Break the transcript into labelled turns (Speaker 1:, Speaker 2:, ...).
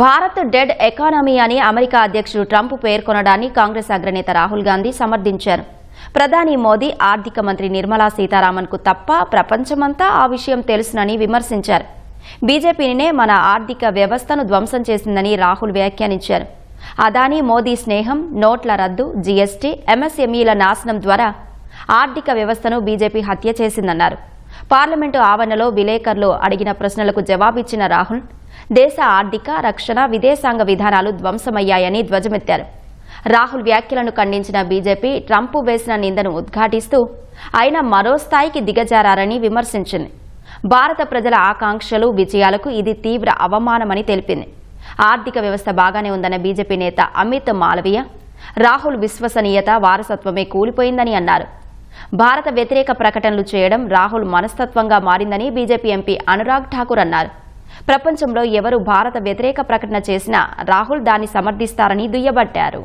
Speaker 1: Bharat dead economy అని America అధ్యక్షుడు Trump పేర్కొనడాన్ని కాంగ్రెస్ అగ్రనేత రాహుల్ గాంధీ సమర్థించారు. ప్రధాని మోదీ ఆర్థిక మంత్రి నిర్మలా సీతారామన్కు తప్ప ప్రపంచమంతా ఆ విషయం తెలుసునని విమర్శించారు. బీజేపీనే మన ఆర్థిక వ్యవస్థను ధ్వంసం చేసిందని రాహుల్ వ్యాఖ్యానించారు. అదానీ మోదీ స్నేహం నోట్ల రద్దు జీఎస్టీ ఎంఎస్ఎంఈల నాశనం ద్వారా ఆర్థిక వ్యవస్థను బీజేపీ హత్య చేసిందన్నారు. పార్లమెంటు ఆవరణలో విలేకరులు అడిగిన ప్రశ్నలకు జవాబిచ్చిన రాహుల్ దేశ ఆర్థిక రక్షణ విదేశాంగ విధానాలు ధ్వంసమయ్యాయని ధ్వజమెత్తారు. రాహుల్ వ్యాఖ్యలను ఖండించిన బీజేపీ ట్రంప్ వేసిన నిందను ఉద్ఘాటిస్తూ ఆయన మరో స్థాయికి దిగజారని విమర్శించింది. భారత ప్రజల ఆకాంక్షలు విజయాలకు ఇది తీవ్ర అవమానమని తెలిపింది. ఆర్థిక వ్యవస్థ బాగానే ఉందన్న బీజేపీ నేత అమిత్ మాలవీయ రాహుల్ విశ్వసనీయత వారసత్వమే కూలిపోయిందని అన్నారు. భారత వ్యతిరేక ప్రకటనలు చేయడం రాహుల్ మనస్తత్వంగా మారిందని బీజేపీ ఎంపీ అనురాగ్ ఠాకూర్ అన్నారు. ప్రపంచంలో ఎవరు భారత వ్యతిరేక ప్రకటన చేసినా రాహుల్ దాన్ని సమర్థిస్తారని దుయ్యబట్టారు.